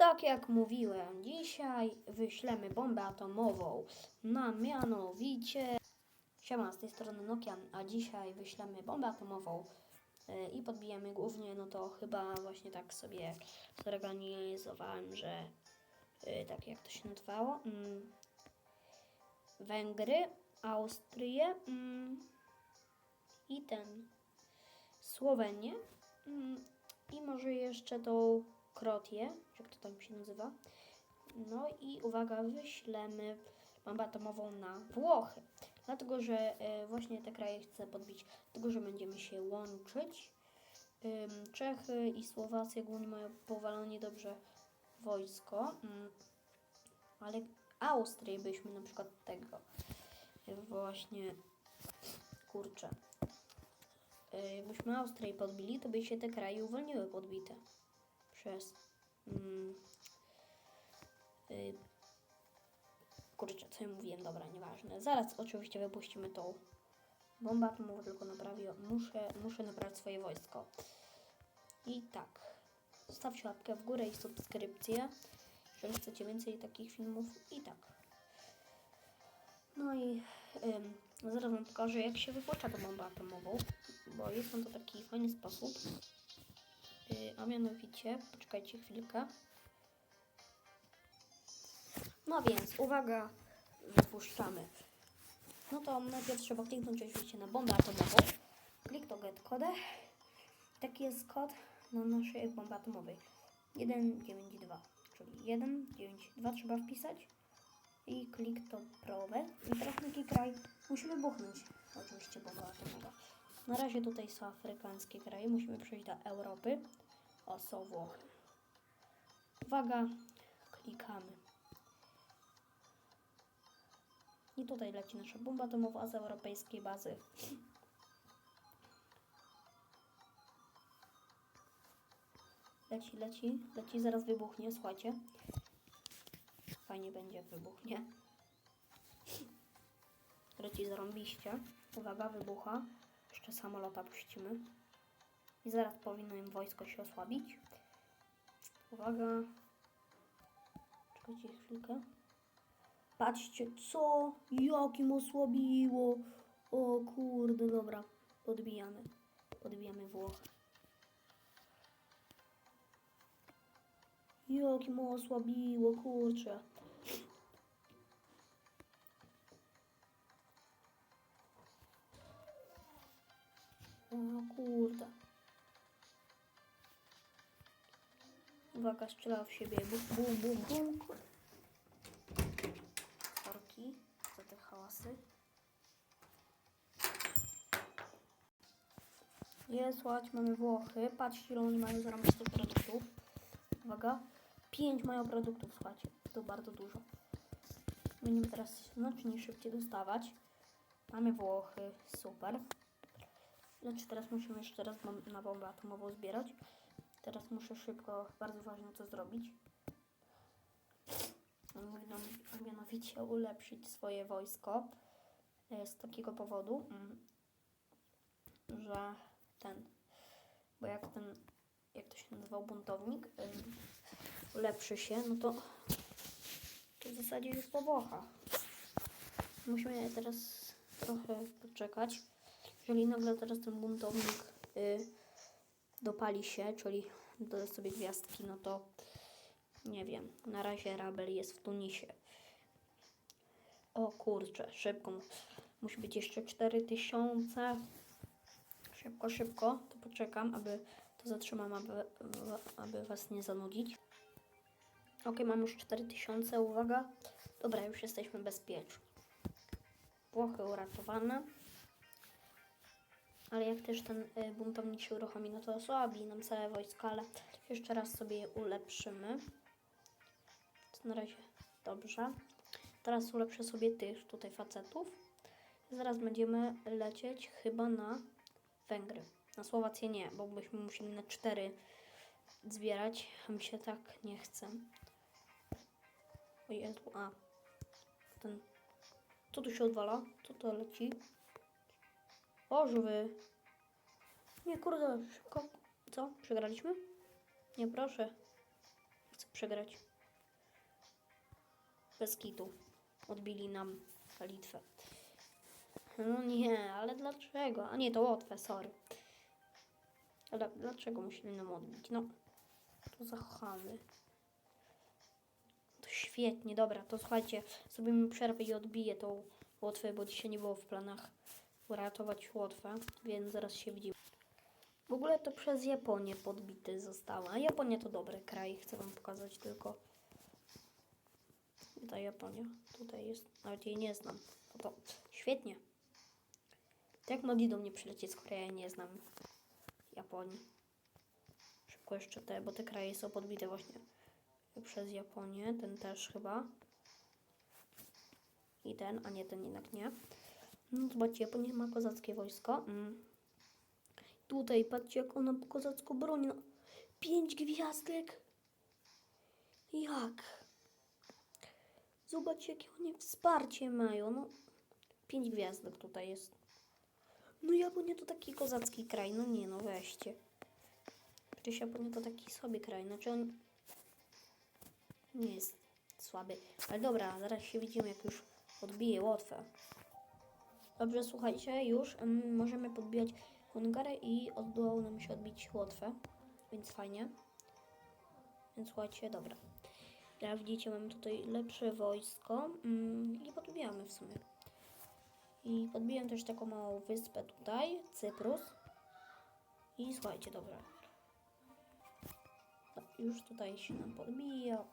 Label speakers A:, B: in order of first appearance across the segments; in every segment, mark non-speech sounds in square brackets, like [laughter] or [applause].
A: Tak jak mówiłem, dzisiaj wyślemy bombę atomową na mianowicie... Siema, z tej strony Nokia, a dzisiaj wyślemy bombę atomową y, i podbijemy głównie, no to chyba właśnie tak sobie zorganizowałem, że y, tak jak to się nazywało, mm, Węgry, Austrię mm, i ten Słowenię mm, i może jeszcze tą Krotię, jak to tam się nazywa. No i uwaga, wyślemy bombę atomową na Włochy. Dlatego, że e, właśnie te kraje chcę podbić, dlatego, że będziemy się łączyć. Czechy i Słowacja głównie mają powalone dobrze wojsko, mm, ale Austrię byśmy na przykład tego e, właśnie kurczę. e, Jakbyśmy Austrię podbili, to by się te kraje uwolniły podbite przez mm, y, kurczę, co ja mówiłem, dobra, nieważne. Zaraz oczywiście wypuścimy tą bombę atomową, tylko naprawię, muszę, muszę naprawić swoje wojsko. I tak, zostawcie łapkę w górę i subskrypcję, jeżeli chcecie więcej takich filmów i tak. No i ym, zaraz wam pokażę, jak się wypuszcza tą bombę atomową, bo jest on to taki fajny sposób. A mianowicie, poczekajcie chwilkę. No więc, uwaga, wypuszczamy. No to najpierw trzeba kliknąć oczywiście na bombę atomową. Klik to get code. Taki jest kod na naszej bombie atomowej. 192, czyli 192 trzeba wpisać. I klik to prowe. I teraz na jaki kraj musi wybuchnąć. Oczywiście bomba atomowa. Na razie tutaj są afrykańskie kraje. Musimy przejść do Europy. O, Włochy. Uwaga, klikamy. I tutaj leci nasza bomba atomowa z europejskiej bazy. Leci, leci, leci, zaraz wybuchnie, słuchajcie. Fajnie będzie, jak wybuchnie. Leci zarąbiście. Uwaga, wybucha. Jeszcze samolota puścimy. I zaraz powinno im wojsko się osłabić. Uwaga. Czekajcie chwilkę. Patrzcie, co? Jakim osłabiło. O kurde, dobra. Podbijamy. Podbijamy Włochy. Jakim osłabiło, kurczę. O kurde. Uwaga, strzelał w siebie. Bum, bum, bum, bum. Sorki za te hałasy. Jest, słuchajcie, mamy Włochy. Patrzcie, ile oni mają zarąbistych produktów. Uwaga. Pięć mają produktów, słuchajcie. To bardzo dużo. Będziemy teraz znacznie szybciej dostawać. Mamy Włochy, super. Lecz teraz musimy jeszcze raz na bombę atomową zbierać. Teraz muszę szybko, bardzo ważne co zrobić. Miano- Mianowicie ulepszyć swoje wojsko. E, Z takiego powodu, mm, że ten, bo jak ten, jak to się nazywał, buntownik, ulepszy się, no to, to w zasadzie już po. Musimy teraz trochę poczekać. Jeżeli nagle teraz ten buntownik y, dopali się, czyli doda sobie gwiazdki, no to nie wiem. Na razie Rabel jest w Tunisie. O kurczę, szybko. Musi być jeszcze 4000. Szybko, szybko. To poczekam, aby to zatrzymam, aby, aby was nie zanudzić. Ok, mam już 4000, uwaga. Dobra, już jesteśmy bezpieczni. Włochy uratowane. Ale jak też ten y, buntownik się uruchomi, no to osłabi nam całe wojsko, ale jeszcze raz sobie je ulepszymy. To na razie dobrze. Teraz ulepszę sobie tych tutaj facetów. Zaraz będziemy lecieć chyba na Węgry. Na Słowację nie, bo byśmy musieli na cztery zbierać, a mi się tak nie chce. O Jezu, a ten... Co tu się odwala? Co to leci? Żywy. Nie, kurde, szybko. Co? Przegraliśmy? Nie, proszę. Chcę przegrać. Bez kitu. Odbili nam Litwę. No nie, ale dlaczego? A nie, to Łotwę, sorry. Ale dlaczego musieli nam odbić? No, to za chamy. To świetnie, dobra, to słuchajcie, zrobimy przerwę i odbiję tą Łotwę, bo dzisiaj nie było w planach uratować Łotwę, więc zaraz się widzimy. W ogóle to przez Japonię podbity została. Japonia to dobry kraj, chcę wam pokazać tylko. Ta Japonia tutaj jest, nawet jej nie znam. No to świetnie. Jak mogli do mnie przylecieć, skoro ja nie znam Japonii? Szybko jeszcze te, bo te kraje są podbite właśnie przez Japonię. Ten też chyba. I ten, a nie ten jednak nie. No zobaczcie, Japonia ma kozackie wojsko. Mm. Tutaj, patrzcie jak ona kozacko broni. No, pięć gwiazdek. Jak? Zobaczcie, jakie oni wsparcie mają. No, pięć gwiazdek tutaj jest. No Japonia to taki kozacki kraj. No nie, no weźcie. Przecież Japonia to taki sobie kraj. Znaczy on nie jest słaby. Ale dobra, zaraz się widzimy, jak już odbije Łotwę. Dobrze, słuchajcie, już możemy podbijać Hungarę i udało nam się odbić Łotwę, więc fajnie. Więc słuchajcie, dobra. Jak widzicie, mamy tutaj lepsze wojsko mm, i podbijamy w sumie. I podbiłem też taką małą wyspę tutaj, Cyprus. I słuchajcie, dobra. No, już tutaj się nam podbija.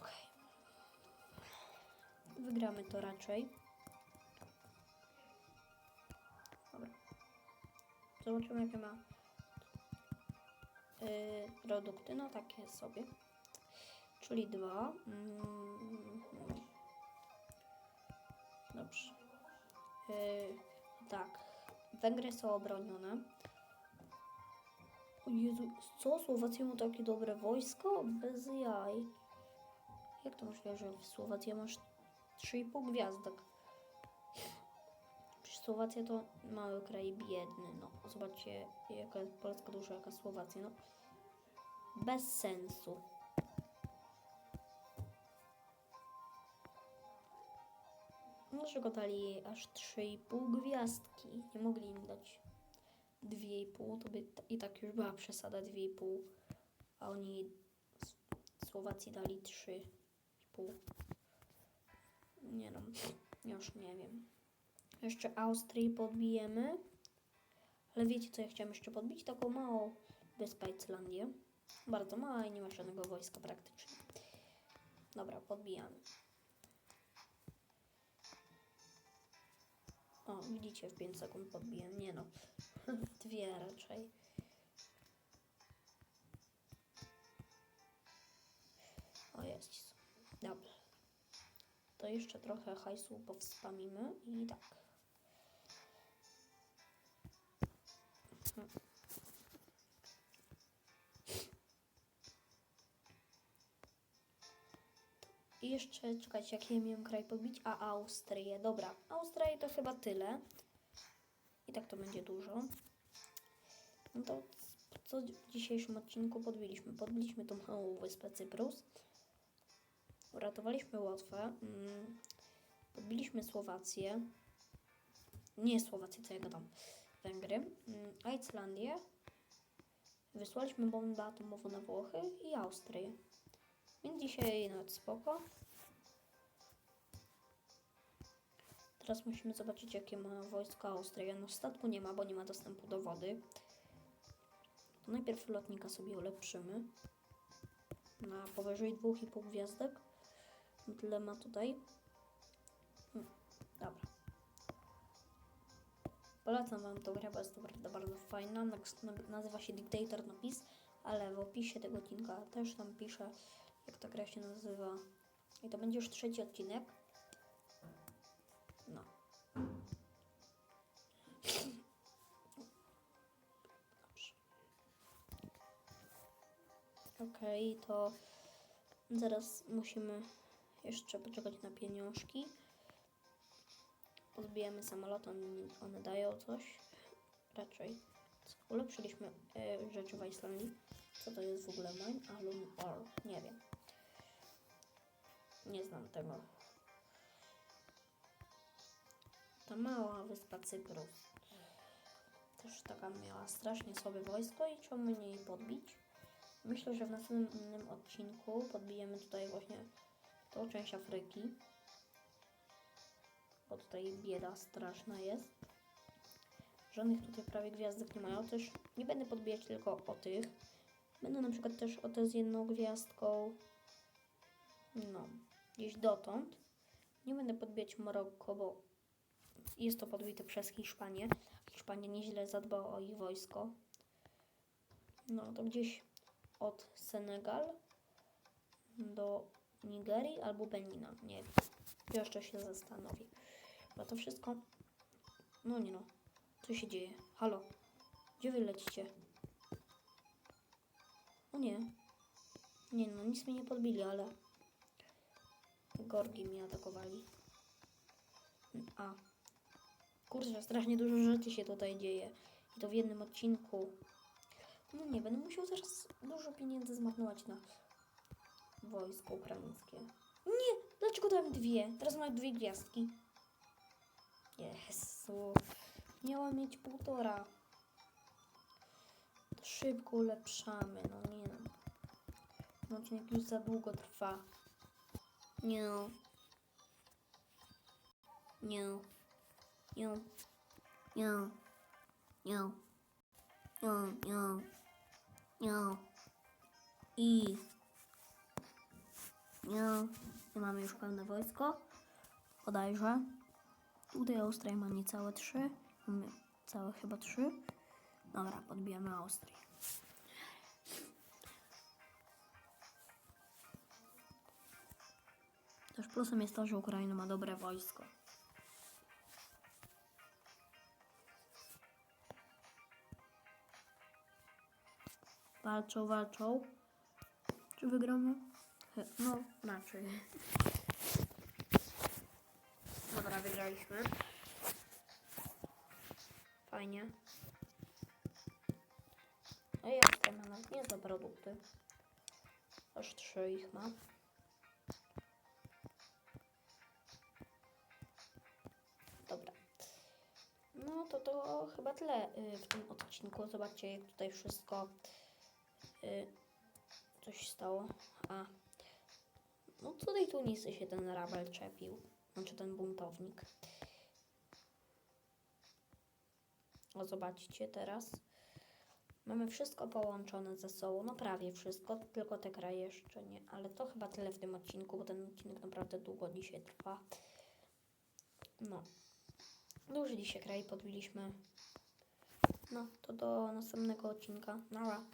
A: Okej. Wygramy to raczej. Zobaczymy, jakie ma yy, produkty. No takie sobie. Czyli dwa. Mm, Dobrze. Yy, tak. Węgry są obronione. O Jezu, co? Słowacja ma takie dobre wojsko? Bez jaj. Jak to możliwe, że w Słowacji masz 3,5 gwiazdek? Słowacja to mały kraj biedny. No, zobaczcie, jaka jest Polska duża, jaka Słowacja. No, bez sensu. Dlaczego dali jej aż 3,5 gwiazdki? Nie mogli im dać 2,5, to by i tak już była przesada 2,5, a oni Słowacji dali 3,5. Nie no, już nie wiem. Jeszcze Austrię podbijemy. Ale wiecie co ja chciałam jeszcze podbić? Taką małą wyspę Islandię. Bardzo mała i nie ma żadnego wojska praktycznie. Dobra, podbijamy. O, widzicie, w 5 sekund podbiłem. Nie no, [laughs] dwie raczej. O, jest. Dobra. To jeszcze trochę hajsu powspamimy i tak. I jeszcze, czekajcie, jaki ja miałem kraj podbić? A Austrię. Dobra, Austrię to chyba tyle. I tak to będzie dużo. No to co w dzisiejszym odcinku podbiliśmy? Podbiliśmy tą małą wyspę Cyprus. Uratowaliśmy Łotwę. Mm, podbiliśmy Słowację. Nie Słowację, co ja gadam. Węgry. Mm, a Islandię. Wysłaliśmy bombę atomową na Włochy i Austrię. Więc dzisiaj nawet spoko. Teraz musimy zobaczyć, jakie ma wojsko Austria. No statku nie ma, bo nie ma dostępu do wody. To najpierw lotnika sobie ulepszymy. Na powyżej 2,5 gwiazdek. Tyle ma tutaj. Polecam Wam tą grę, bo jest naprawdę bardzo fajna. Nazywa się Dictator Napis, ale w opisie tego odcinka też tam piszę, jak ta gra się nazywa. I to będzie już trzeci odcinek. No. Dobrze. Okej, to zaraz musimy jeszcze poczekać na pieniążki. Odbijamy samolot, one, dają coś. Raczej. Ulepszyliśmy e, rzeczy w Islandii. Co to jest w ogóle mine? Alum ore. Nie wiem. Nie znam tego. Ta mała wyspa Cyprus. Też taka miała strasznie słabe wojsko i czemu nie jej podbić? Myślę, że w następnym odcinku podbijemy tutaj właśnie tą część Afryki. Bo tutaj bieda straszna jest. Żadnych tutaj prawie gwiazdek nie mają. Też nie będę podbijać tylko o tych. Będę na przykład też o te z jedną gwiazdką. No, gdzieś dotąd. Nie będę podbijać Marokko, bo jest to podbite przez Hiszpanię. Hiszpania nieźle zadbała o ich wojsko. No, to gdzieś od Senegal do Nigerii albo Benina. Nie wiem. Jeszcze się zastanowię. Bo to wszystko. No nie no. Co się dzieje? Halo? Gdzie wy lecicie? O nie. Nie no, nic mnie nie podbili, ale Gorgi mnie atakowali. A. Kurczę, strasznie dużo rzeczy się tutaj dzieje. I to w jednym odcinku. No nie, będę musiał zaraz dużo pieniędzy zmarnować na wojsko ukraińskie. Nie! Dlaczego dałem dwie? Teraz mam dwie gwiazdki. Jezu. Miała mieć półtora. To szybko ulepszamy. No nie no. Ten odcinek już za długo trwa. Nie. Nie. Nie. Nie. Nie. Nie. Nie. Nie. I. Nie. I mamy już pełne wojsko. Bodajże. Tutaj Austria ma niecałe trzy. Mamy całe chyba trzy. Dobra, podbijamy Austrię. Też plusem jest to, że Ukraina ma dobre wojsko. Walczą, walczą. Czy wygramy? No, raczej. Dobra, wygraliśmy. Fajnie. No i Austria ma nawet niezłe produkty. Aż trzy ich ma. Dobra. No to to chyba tyle y, w tym odcinku. Zobaczcie, jak tutaj wszystko y, coś stało. A. No tutaj Tunisy się ten rabel czepił. Znaczy ten buntownik. O, zobaczcie teraz. Mamy wszystko połączone ze sobą. No prawie wszystko, tylko te kraje jeszcze nie. Ale to chyba tyle w tym odcinku, bo ten odcinek naprawdę długo dzisiaj trwa. No. Duży dzisiaj kraj podbiliśmy. No, to do następnego odcinka. Nara.